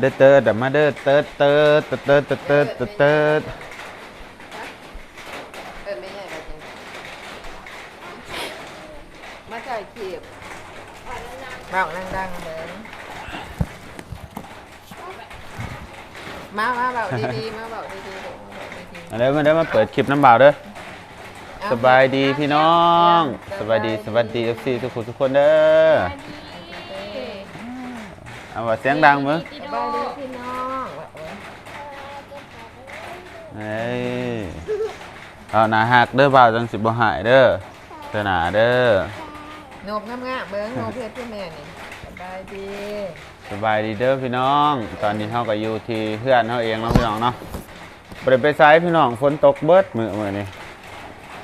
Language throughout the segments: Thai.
เด้อเติร์ดอมาเด้อเติร์ดเติร์ดเติร์ดเติร์ดเติร์ดเติร์ดเติร์ดเออไม่ใหญ่แบบนี้มาถ่ายคลิปบอกดังๆเลยมามาบอกดีๆมาบอกดีๆลูกมาบอกดีมาเด้อมาเด้อมาเปิดคลิปน้ำบ่าวเด้อๆเอสบายดีพี่น้อง สบายดีสวัสดีเอฟซีทุกคนทุกคนเด้อเอาว่าเสียงดังมั้งส บายดีพี่น้องบอกเลยเฮ้ยเอาหนาหักเด้อบ่าวจังสิบ่หายเด้อเด้อหนาเด้อ นกงามๆเบิ้งนกเพชรพี่แม่นี่สบายดีสบายดีเด้อพี่น้อง ตอนนี้เฮาก็อยู่ที่เพื่อนเฮาเองเนาะพี่น้องเนาะบ่ได้ไปไสพี่น้องฝนตกเบิดมื้อมื้อนี้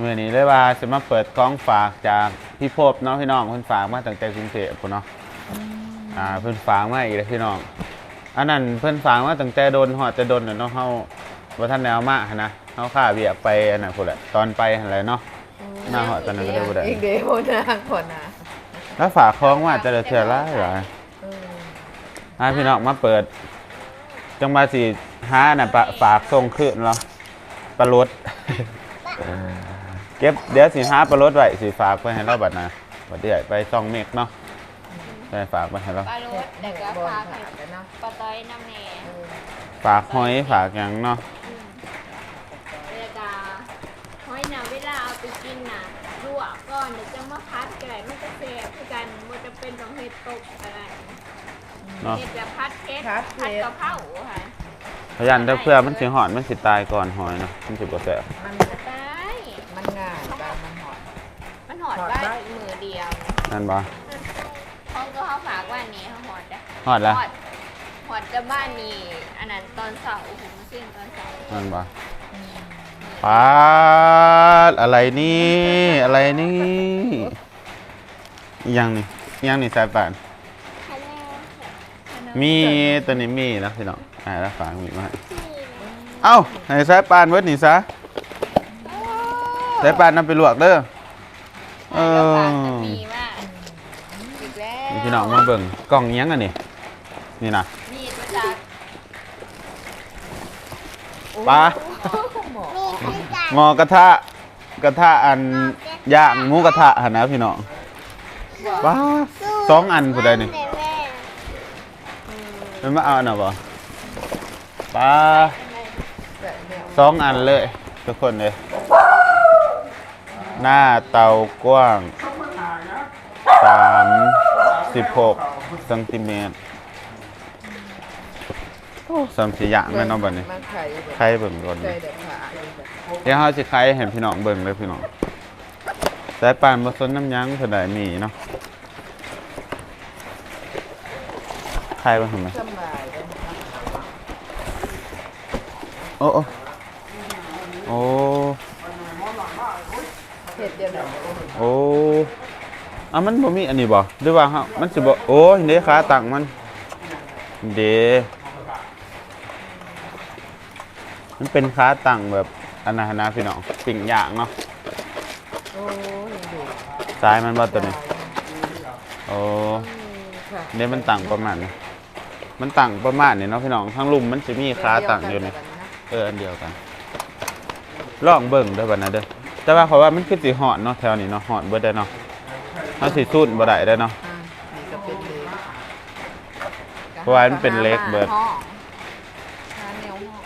มื้อนี้เลยว่าสิมาเปิดของฝากจากพี่ภพเนาะพี่น้องเพิ่นฝากมาตั้งแต่กรุงเทพพุ่นเนาะอ่าเพิ่นฝากมาอีกแล้วพี่น้อง อันนั้นเพิ่นฝากมาตั้งแต่โดนฮอดแต่โดนน่ะเนาะเฮาบ่ทันได้เอามาหั้นนะเฮาค่าเบียกไปอันนั้นพุ่นแหละตอนไปหั่นแหละเนาะ หน้าหอดตอนนั้นก็ได้บ่ได้ อีกเดียวนะคนนะแล้วฝากของมาแต่ละเทื่อหลายหลายเอออ่าพี่น้องมาเปิด จังว่าสิหาน่ะปะฝากส่งคืนเนาะปลารถเก็บเดี๋ยวสิหาปลารถไว้สิฝากไปให้เราบัดน่ะบัดเดี๋ยวไปซ่องเมกเนาะ ไปฝากไปให้เราปลารสแต่ก็บอลพาไปขาดกันเนาะปลาต้อยน้ำแหน่เออฝากหอยฝากหยังเนาะเวลาห้อยน้ำเวลาเอาไปกินน่ะลวกก่อนเดี๋ยวจะมาพัดกันเลยมันจะแซ่บคือกันมันจะเป็นของเห็ดตกอะไรเนาะเห็ดจะพัดเพชรพัดกะเพราค่ะพยันถ้าเพื่อมันสิหอนมันสิตายก่อนหอยเนาะมันสิบ่แซ่บมันได้มันง่ายตามมันหอดมันหอดหอดได้ได้มือเดียวนั่นบ่ ห้องก็เขาฝากว่านี้เขาห อดได้หอดละหอดหอดจะบ้านนี่อันนั้นตอนเสาร์ผมเส้นตอนเสาร์นั่นบ่ปาดอะไรนี่อะไรนี่อีหยังนี่อีหยังนี่สายป่านมีตัวนี้มีนะพี่น้องอ่าแล้วฝากมีมาให้เอ้าให้สายป่านเวิร์ดนี่ซะสายป่านนำไปลวกเด้อเอแล้วอฝากจะมีว่าอีกแล้ว นี่พี่น้องมาเบิ่งกล่องอิหยังอันนี้ นี่นะนี่มาจากปลาหมอหมอกระทะกระทะอันย่างหมูกระทะหั่นนะพี่น้องปลาสองอันผู้ใดนี่เป็นมาเอาอันน่ะบ่ปลาแบบเดียวสองอันเลย ทุกคนเลย หน้าเตากว้างสามสิบหกซนติเมตรโอ้สามสี่อย่างแม่น้องบัดนี้มันไข่แบบใครเบิ่งก่อนไข่นี่เด็ดขาดแบบเดี๋ยวเฮาสิใครเห็นพี่น้องเบิ่งเลยพี่น้องสายปานบ่สนน้ำหยังเพิ่นได้มีเนาะใครบ่ทำไมสบายเลยโอ้โอ้โอ้เผ็ดเดียวหน่อยโอ้อะมันบ่มีอันนี้บ่หรือว่าเฮามันสิบ่โอ้ยเด้ขาตั้งมัน เด้ มันเป็นขาตั้งแบบอันนั้นนะพี่น้องปิ่งย่างเนาะโอ้ยดูซ้ายมันบ่ตัวนี้ โอ้ค่ะเด้มันตั้งประมาณนี้มันตั้งประมาณนี้เนาะพี่น้องทั้งลุมมันสิมีขาตั้งอยู่นี่เอออันเดียวกันลองเบิ่งเด้อบัดนั้นเด้อแต่ว่าเขาว่ามันคือสิหอนเนาะแถวนี้เนาะหอนเบิดได้เนาะเฮาสิสูนบ่ได้ได้อเนาะ อ่านี่ก็เป็นเลยเพราะว่ามันเป็นเล็กเบิด ห้อง ทานแนวห้อง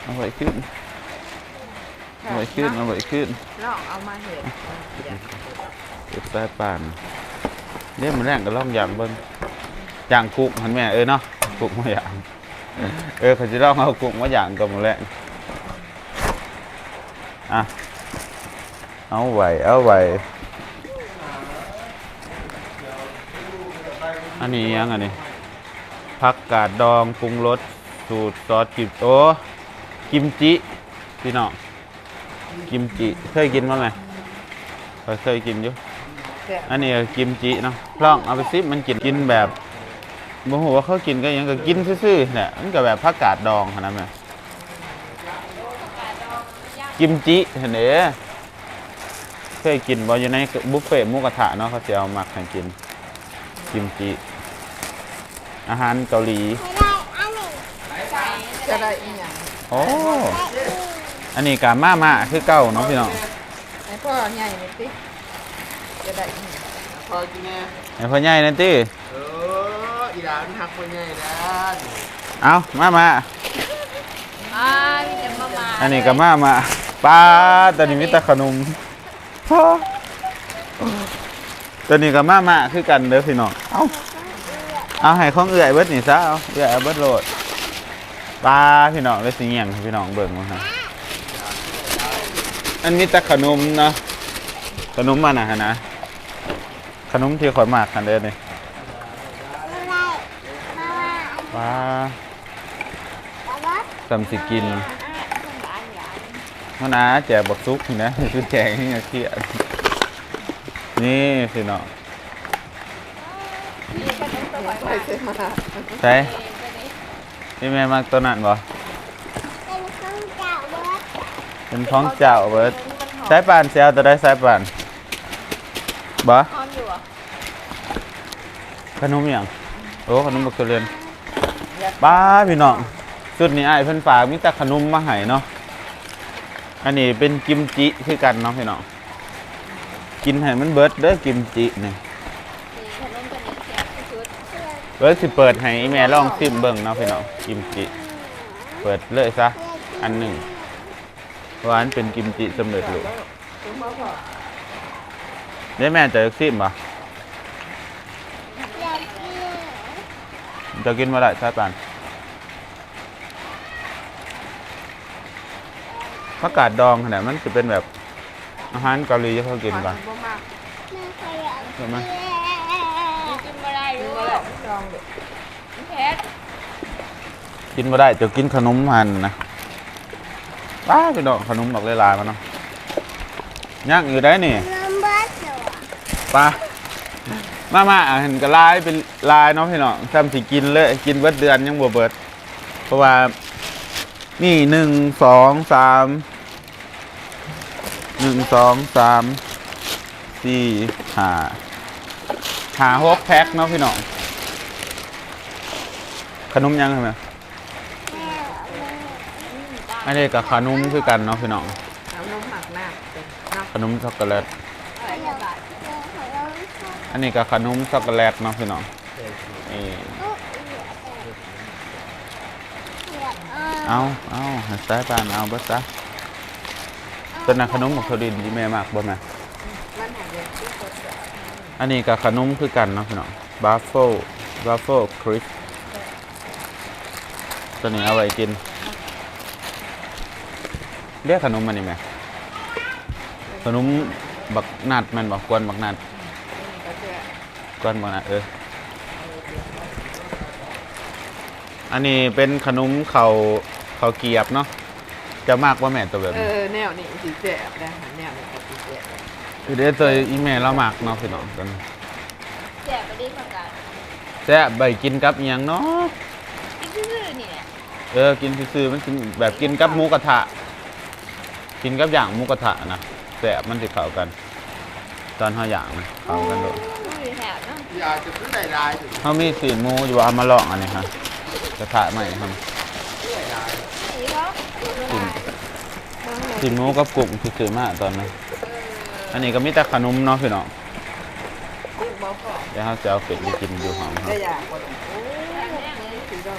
เอาไว้ขึ้นเอาไว้ขึ้นเอาไว้ขึ้นลองเอามาเห็ดอย่างเก็บใต้ป่านเนี่ยมันแรงก็ล่องอย่างเบิ่งอย่างกุ้งหันแม่เออเนาะกุ้งมาอย่าง เออเขาจะลองเอากุ้งมาอย่างกับมันแรงอะเอาไว้เอาไว้อันนี้ยังอันนี้ผักกาดดองปรุงรสสูตรซอสกิมโต กิมจิพี่น้องกิมจิเคยกินมั้ยไหมเคยเคยกินอยู่แซ่บอันนี้ก็กิมจิเนาะลองเอาไปซิมันกินกินแบบบ่ฮู้ว่าเขากินก็หยังก็กินซื่อๆเนี่ยมันก็แบบผักกาดดองหั่นน่ะแม่กิมจิเห็นเด้เคยกินบ่อยู่ในบุฟเฟ่ต์หมูกระทะเนาะเขาสิเอามักให้กิน กิมจิ อาหารเกาหลีจะได้อีหยัง โอ้ อันนี้กามาม่าคือเก่าเนาะพี่น้องให้พ่อใหญ่หน่อยสิจะได้อีหยังพอกินแน่ไอ้พ่อใหญ่นั่นติเอออีหลานหักคนใหญ่ด้านเอามามาอ่ามีแต่มามาอันนี้ก็มามาปลาตัวนี้มีแต่ขนมพ่อตัวนี้ก็มามาคือกันเด้อพี่น้องเอาเอาให้ของเอื่อยเบิดนี่ซะเอาเอื่อยเอาเบิดโลด ปลาพี่น้องเลยสิเงียงให้พี่น้องเบิ่งมาฮะอันนี้แต่ขนมเนาะขนมมันนะฮะนะขนมที่ข่อยมากกันเด้อนี่ปลาสำสิกินมันอาแจกบักซุกนี่นะคือแจกให้เขี้ยดนี่สิเนาะไปซื้อมาใช่ พี่แม่มักตัวนั้นบ่เป็นของเจ้าเบิดสายป่านเสียวตัวได้สายป่านบ่พร้อมอยู่อะขนมหยังโอ้ขนมบักทุเรียนป้าพี่น้องสุดนี้อ้ายเพิ่นฝากมีแต่ขนมมาให้เนาะอันนี้เป็นกิมจิคือกันเนาะพี่น้องกินให้มันเบิดเด้อกิมจินี่มีขนมตัวนี้แซ่บที่สุด เบิร์ดสิเปิดให้อีแม่ลองซิมเบิ่งเนาะพี่น้องกิมจิเปิดเลยซะอันหนึ่งเพราะว่าอันเป็นกิมจิสำเร็จรูปได้แม่จะซิมปะจะกินมาได้ใช่ปานผักกาดดองขนาดมันจะเป็นแบบอาหารเกาหลีที่เขากินกันบ่มากใช่ไหม กินม่ได้ด้วบ่ยได้จองเด้อเพชรกินมาได้จะกินขนมมันนะป้าพี่น้องขนมดอกลายๆมาเนาะย่างอยู่ได้นี่ปลามามาเห็นก็ลายเป็นลายเนาะพี่น้องทำสิกินเลยกินเบิดเดือนยังบ่เบิด เพราะว่านี่หนึ่งสองสามหนึ่งสองสามสี่ห้า ห้าหกแพ็คเนาะพี่น้อง ขนมยังใช่ไหมอันนี้กับขนมคือกันเนาะพี่น้องน้ำนมหมักหน้าเป็นเนาะขนมช็อกโกแลตอะไรก็บาทอันนี้กับขนมช็อกโกแลตเนาะพี่น้องนี่เอาเอาให้สายปานเอาเบิดซะตัวนั้นขนมของเขาดินที่แม่มากบ่แม่ มันหายเย็นที่สุดอะ อันนี้กับขนมคือกันเนาะพี่น้องบาฟเฟิลบาฟเฟิลคริสตัวนี้เอาไว้กิน เรียกขนมมันนี่แม่ขนมบักนัดแมันบอกกวนบักนัดกวนบักนัดเอออันนี้เป็นขนมเขาเขาเกียบเนาะจะมากว่าแม่ตัวแบบเอนี้อแนวนี้สีแสบนะแนวนี้ก็สีแสบ คือเดี๋ยวตัวอีเมลเรามากเนาะพี่น้องกันแซ่บไปดีประกาศแซ่บใบกินกับอหย่างเนาะกินซื่อๆนี่แหละเออกินซื่อๆมันกินแบบกินกับหมูกระทะ กินกับอย่างหมูกระทะนะแซ่บมันสิเข้ากัน ตอนเฮาอย่างนะเข้ากันโดดดูแถวเนาะอยากจะซื้อหลายๆถึงเฮามีสีนหมูอยู่ว่าเอามาลองอันนี้ฮะกระทะใหม่ครับนี่เขาสีนสีนหมูกับกุ้งที่ซื้อมาตอนนั้น อันนี้ก็มีแต่ขนมเนาะพี่น้องลูกบ่พอเดี๋ยวเฮาจะเอาเป็ดไปกินอยู่หอมครัได้บอยากกว่าโอ้ยสีด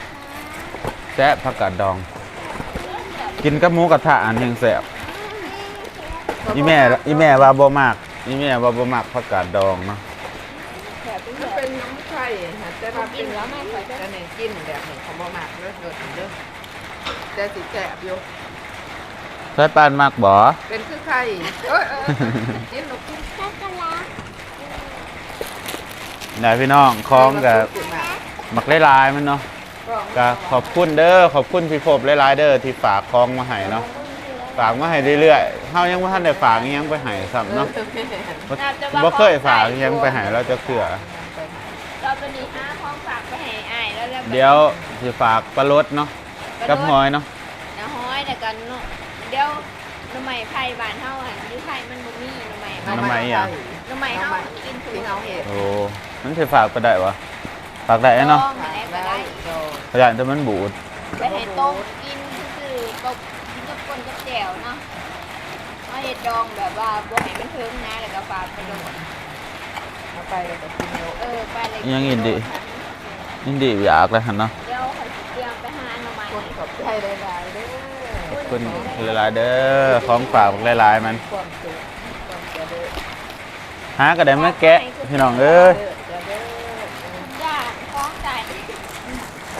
ำแซ่บผักกาดดอง กินกับหมูกระทะอันหนึงแซ่บอีแม่อีแม่ว่าบ่มากอีแม่ว่าบ่มากผักกาดดองเนาะแถวเป็นมันแถเป็วนน้ำไข่ฮะแต่ว่ากิเป็นนแล้วไม่ค่อยจะแต่เนี่ยกินแบบนี้เขาบ่มากเลิศเลิศเด้อแต่สีแสบอยู่ ใส่ปานมากบ่เป็นคือไข่เอ้ยเอ้ยกินลูกกินได้พี่น้องคล้องกับหมักหลายๆมันเนาะก็ขอบคุณเด้อขอบคุณพี่พบหลายๆเด้อที่ฝากคล้องมาให้เนาะฝากมาให้เรื่อยๆเฮายังบ่ทันได้ฝากอิหยังไปให้ซ้ำเนาะบ่บ่เคยฝากอิหยังไปให้เราจะเชื่อเราเป็นนี่ห้าของฝากไปให้อ้ายแล้วแล้วเดี๋ยวสิฝากปลารสเนาะกับหอยเนาะน้าห้อยแต่กันเนาะ เดี๋ยวหน้ำใหม่ไผ่บ้านเฮาอะหรือไผ่มันบ่มีหน้ำใหม่น้ำไม้อะหน้ำใหม่เฮากินถูที่กเอาเห็ดโอ้มันสิฝากไปได้วะฝฝากได้เนาะต้มอะไรก็ได้โดนขยันแต่มันบูดไปให้ต้มกินคือๆก็กินกับคนกับแจ่วเนาะเอาเห็ดดองแบบว่าบ่ให้มันเทิงนะแล้วก็ฝากไปโดนเอาไปเลยก็กินโลเออไปเลยยังอินดีอินดีอยากเลยหันเนาะ เดี๋ยวเขาสิเตรียมไปหาหน่อไม้คนขอบใจหลายๆเด้อขอบ คุณหลายๆเด้อของฝากหลายๆมันความสุขความเจริญหาก็ได้มาแกะพี่น้องเอ้ยเด้อเด้อย่าคล้องใจ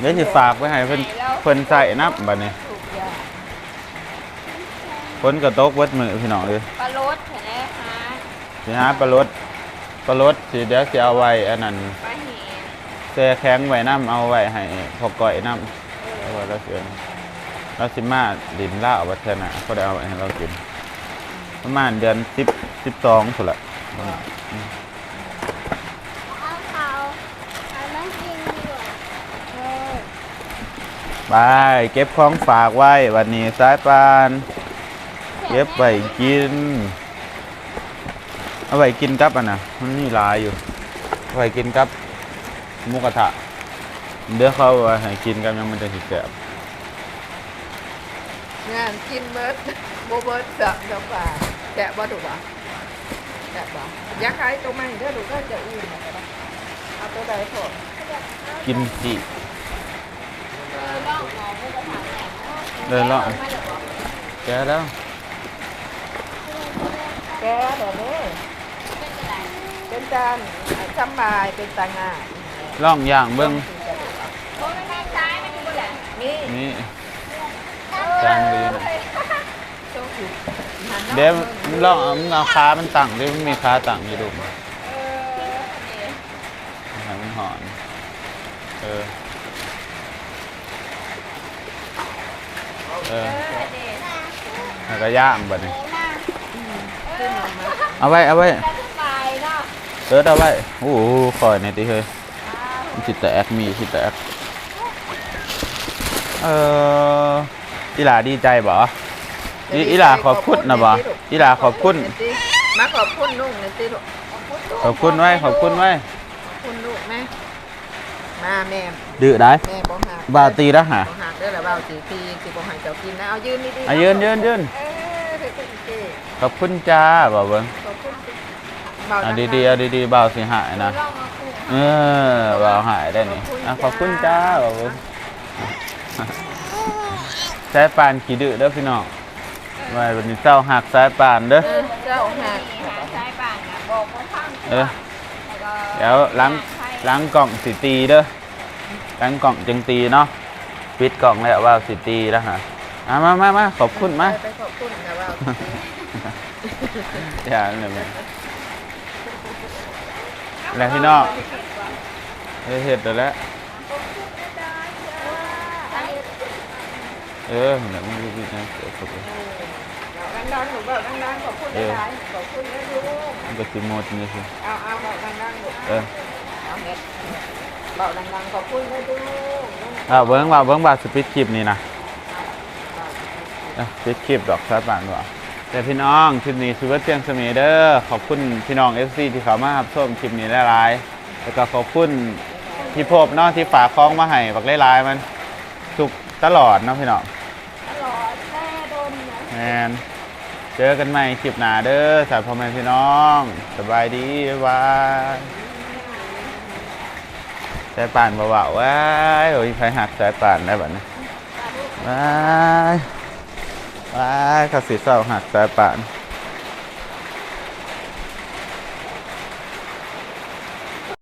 เดี๋ยวสิฝากไว้ให้เพิ่นเพิ่นใส่นับบัดนี้ทุกอย่างฝนก็ตกเบิดมือพี่น้องเอ้ยปลาโรสเห็นไหมคะสิหาปลารสปลารสสิเดี๋ยวสิเอาไว้อันนั้นปลาแหงแช่แข็งไว้น้ำเอาไว้ให้พอก่อยน้ำเอาไว้แล้วเสือ เราสิมาดินล่าเอาไว้เท่าน่ะก็ได้เอาไว้ให้เรากิน ประมาณเดือนสิบสิบสองสุดละเอาเขาเอามากินดีกว่าเออไปเก็บของฝากไว้วันนี้สายปาน เก็บไว้กิน เอาไว้กินกับอันน่ะมันมีหลายอยู่เอาไว้กินกับหมุกระทะเดี๋ยวเขาเอาให้กินกันยังมันจะสิแสบ งานกินเบิร์ดโบเบิร์ดจะจะป่าแกะบ่ถูกป่ะแกะบ่อยักษ์ขายตัวใหม่เด้อถูกก็จะอื่นนะก็ได้เอาตัวใดพอกินจิเออลองหมอมุกกระถางแหลมเดินเลาะไม่เดี๋ยวบอกแกแล้วแกะเดี๋ยวนี้เป็นอะไรเป็นจานสำบายเป็นตางานล่องย่างเบิ้ง โอ้ยไม่ใช่ไม่ใช่ นี่ นี่ จานดีนะต้องถูกหันหน้าเดี๋ยวมึงลองเอามึงเอาค้ามันตั้งเดิมันมีค้าตั้งอยู่ดูเออเนี่ยให้มันหอนเออเออแล้วก็ย่างแบัดนี้เอาไว้เอาไว้เนาะเติร์ดเอาไว้โอ้โหคอยในติเฮ้ยมันสิแตกมีสิแตกเออ อีหลาดีใจบ่อีอีหลาขอบคุณนะบ่อีหลาขอบคุณ มาขอบคุณลุงนะติลูกขอบคุณไว้ขอบคุณไว้ขอบคุณลูกแม่มาแม่ดื้อได้แม่บ่หักบาตีแล้วหะบ่หักเด้อละเบาสีทีสิบ่ให้เจ้ากินนะเอายืนดีๆอะยืนยืนยืนเออเด็กเก๋ขอบคุณจ้าบ่เบิ้งขอบคุณเบาอะดังๆดีๆเอาดีๆเบาสิหายนะลองมาคุยเออเบาหายได้นี่อะขอบคุณจ้าบ่เบิ้ง สายปานขี้ดื้อเด้อพี่น้องไว้วันนี้เจ้าหักสายปานเด้อ เออเจ้าหักหาใช้ป่านนะบอกว่าฟังเออแล้วก็เดี๋ยวล้างล้างกล่องสิตีเด้อล้างกล่องจึงตีเนาะปิดกล่องแล้วว่าสิตีแล้วฮะอะมามามาขอบคุณมาไปขอบคุณนะเบาอย่าเลยแม่แล้วพี่น้องเฮ็ดเฮ็ดเดี๋ยวแล้ว เออเดี๋ยวมันรู้นะเดี๋ยวขอบคุณดังๆหนูเบาดังๆขอบคุณหลายๆขอบคุณนะลูกมันก็สิหมดนี่สิเอาเอาเบาดังๆลูกเออเอาเฮ็ดเบาดังๆขอบคุณนะลูกอ่าเบิ้งว่าเบิ้งว่าสปิดคลิปนี่นะอะปิดคลิปดอกซาบานว่าแต่พี่น้องคลิปนี้คือว่าเตียงเสมีเด้อขอบคุณพี่น้อง FC ที่เขามารับชมคลิปนี้หลายๆแล้วก็ขอบคุณพี่พบเนาะที่ฝากคล้องมาให้บักหลายๆมันสุกตลอดเนาะพี่น้อง ตลอดแม่โดน นะแมนเจอกันใหม่คลิปหน้าเด้อสายพ่อแม่พี่น้อง สบายดีบ๊ายบายสายป่านเบาๆว้ายโอ้ยใครหักสายป่านได้บัดนี้ว้ายว้ายเขาสีเศร้าหักสายป่าน